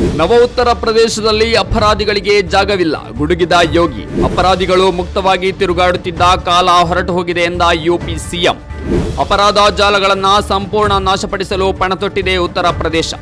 ನವ ಉತ್ತರ ಪ್ರದೇಶದಲ್ಲಿ ಅಪರಾಧಿಗಳಿಗೆ ಜಾಗವಿಲ್ಲ. ಗುಡುಗಿದ ಯೋಗಿ, ಅಪರಾಧಿಗಳು ಮುಕ್ತವಾಗಿ ತಿರುಗಾಡುತ್ತಿದ್ದ ಕಾಲ ಹೊರಟು ಹೋಗಿದೆ ಎಂದ ಯುಪಿ ಸಿಎಂ. ಅಪರಾಧ ಜಾಲಗಳನ್ನ ಸಂಪೂರ್ಣ ನಾಶಪಡಿಸಲು ಪಣತೊಟ್ಟಿದೆ ಉತ್ತರ ಪ್ರದೇಶ.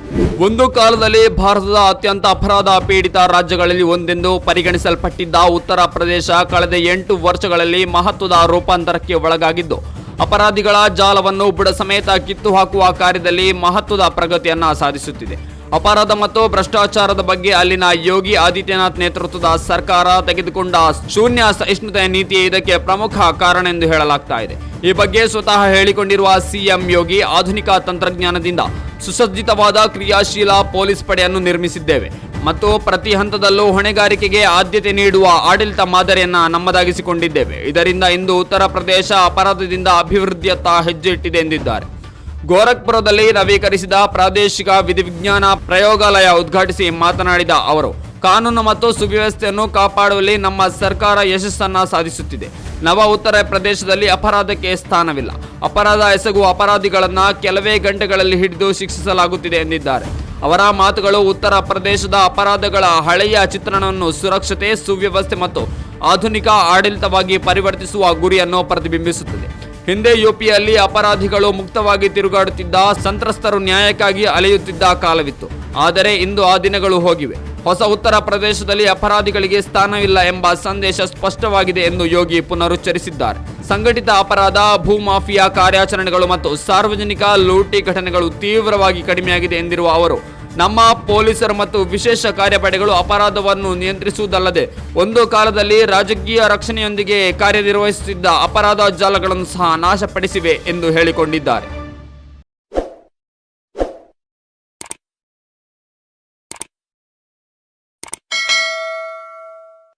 ಒಂದು ಕಾಲದಲ್ಲಿ ಭಾರತದ ಅತ್ಯಂತ ಅಪರಾಧ ಪೀಡಿತ ರಾಜ್ಯಗಳಲ್ಲಿ ಒಂದೆಂದು ಪರಿಗಣಿಸಲ್ಪಟ್ಟಿದ್ದ ಉತ್ತರ ಪ್ರದೇಶ ಕಳೆದ ಎಂಟು ವರ್ಷಗಳಲ್ಲಿ ಮಹತ್ವದ ರೂಪಾಂತರಕ್ಕೆ ಒಳಗಾಗಿದ್ದು, ಅಪರಾಧಿಗಳ ಜಾಲವನ್ನು ಬುಡ ಸಮೇತ ಕಿತ್ತು ಹಾಕುವ ಕಾರ್ಯದಲ್ಲಿ ಮಹತ್ವದ ಪ್ರಗತಿಯನ್ನ ಸಾಧಿಸುತ್ತಿದೆ. ಅಪರಾಧ ಮತ್ತು ಭ್ರಷ್ಟಾಚಾರದ ಬಗ್ಗೆ ಅಲ್ಲಿನ ಯೋಗಿ ಆದಿತ್ಯನಾಥ್ ನೇತೃತ್ವದ ಸರ್ಕಾರ ತೆಗೆದುಕೊಂಡ ಶೂನ್ಯ ಸಹಿಷ್ಣುತೆಯ ನೀತಿಯೇ ಇದಕ್ಕೆ ಪ್ರಮುಖ ಕಾರಣ ಎಂದು ಹೇಳಲಾಗ್ತಾ ಇದೆ. ಈ ಬಗ್ಗೆ ಸ್ವತಃ ಹೇಳಿಕೊಂಡಿರುವ ಸಿಎಂ ಯೋಗಿ ಆಧುನಿಕ ತಂತ್ರಜ್ಞಾನದಿಂದ ಸುಸಜ್ಜಿತವಾದ ಕ್ರಿಯಾಶೀಲ ಪೊಲೀಸ್ ಪಡೆಯನ್ನು ನಿರ್ಮಿಸಿದ್ದೇವೆ ಮತ್ತು ಪ್ರತಿ ಹಂತದಲ್ಲೂ ಹೊಣೆಗಾರಿಕೆಗೆ ಆದ್ಯತೆ ನೀಡುವ ಆಡಳಿತ ಮಾದರಿಯನ್ನ ನಮ್ಮದಾಗಿಸಿಕೊಂಡಿದ್ದೇವೆ. ಇದರಿಂದ ಇಂದು ಉತ್ತರ ಪ್ರದೇಶ ಅಪರಾಧದಿಂದ ಅಭಿವೃದ್ಧಿಯತ್ತ ಹೆಜ್ಜೆ ಇಟ್ಟಿದೆ ಎಂದಿದ್ದಾರೆ. ಗೋರಖ್ಪುರದಲ್ಲಿ ನವೀಕರಿಸಿದ ಪ್ರಾದೇಶಿಕ ವಿಧಿವಿಜ್ಞಾನ ಪ್ರಯೋಗಾಲಯ ಉದ್ಘಾಟಿಸಿ ಮಾತನಾಡಿದ ಅವರು, ಕಾನೂನು ಮತ್ತು ಸುವ್ಯವಸ್ಥೆಯನ್ನು ಕಾಪಾಡುವಲ್ಲಿ ನಮ್ಮ ಸರ್ಕಾರ ಯಶಸ್ಸನ್ನು ಸಾಧಿಸುತ್ತಿದೆ. ನವ ಉತ್ತರ ಪ್ರದೇಶದಲ್ಲಿ ಅಪರಾಧಕ್ಕೆ ಸ್ಥಾನವಿಲ್ಲ. ಅಪರಾಧ ಎಸಗುವ ಅಪರಾಧಿಗಳನ್ನು ಕೆಲವೇ ಗಂಟೆಗಳಲ್ಲಿ ಹಿಡಿದು ಶಿಕ್ಷಿಸಲಾಗುತ್ತಿದೆ ಎಂದಿದ್ದಾರೆ. ಅವರ ಮಾತುಗಳು ಉತ್ತರ ಪ್ರದೇಶದ ಅಪರಾಧಗಳ ಹಳೆಯ ಚಿತ್ರಣವನ್ನು ಸುರಕ್ಷತೆ, ಸುವ್ಯವಸ್ಥೆ ಮತ್ತು ಆಧುನಿಕ ಆಡಳಿತವಾಗಿ ಪರಿವರ್ತಿಸುವ ಗುರಿಯನ್ನು ಪ್ರತಿಬಿಂಬಿಸುತ್ತದೆ. ಹಿಂದೆ ಯುಪಿಯಲ್ಲಿ ಅಪರಾಧಿಗಳು ಮುಕ್ತವಾಗಿ ತಿರುಗಾಡುತ್ತಿದ್ದ ಸಂತ್ರಸ್ತರು ನ್ಯಾಯಕ್ಕಾಗಿ ಅಲೆಯುತ್ತಿದ್ದ ಕಾಲವಿತ್ತು. ಆದರೆ ಇಂದು ಆ ದಿನಗಳು ಹೋಗಿವೆ. ಹೊಸ ಉತ್ತರ ಪ್ರದೇಶದಲ್ಲಿ ಅಪರಾಧಿಗಳಿಗೆ ಸ್ಥಾನವಿಲ್ಲ ಎಂಬ ಸಂದೇಶ ಸ್ಪಷ್ಟವಾಗಿದೆ ಎಂದು ಯೋಗಿ ಪುನರುಚ್ಚರಿಸಿದ್ದಾರೆ. ಸಂಘಟಿತ ಅಪರಾಧ ಭೂಮಾಫಿಯಾ ಕಾರ್ಯಾಚರಣೆಗಳು ಮತ್ತು ಸಾರ್ವಜನಿಕ ಲೂಟಿ ಘಟನೆಗಳು ತೀವ್ರವಾಗಿ ಕಡಿಮೆಯಾಗಿದೆ ಎಂದಿರುವ ಅವರು ನಮ್ಮ ಪೊಲೀಸರು ಮತ್ತು ವಿಶೇಷ ಕಾರ್ಯಪಡೆಗಳು ಅಪರಾಧವನ್ನು ನಿಯಂತ್ರಿಸುವುದಲ್ಲದೆ ಒಂದು ಕಾಲದಲ್ಲಿ ರಾಜಕೀಯ ರಕ್ಷಣೆಯೊಂದಿಗೆ ಕಾರ್ಯನಿರ್ವಹಿಸುತ್ತಿದ್ದ ಅಪರಾಧ ಜಾಲಗಳನ್ನು ಸಹ ನಾಶಪಡಿಸಿವೆ ಎಂದು ಹೇಳಿಕೊಂಡಿದ್ದಾರೆ.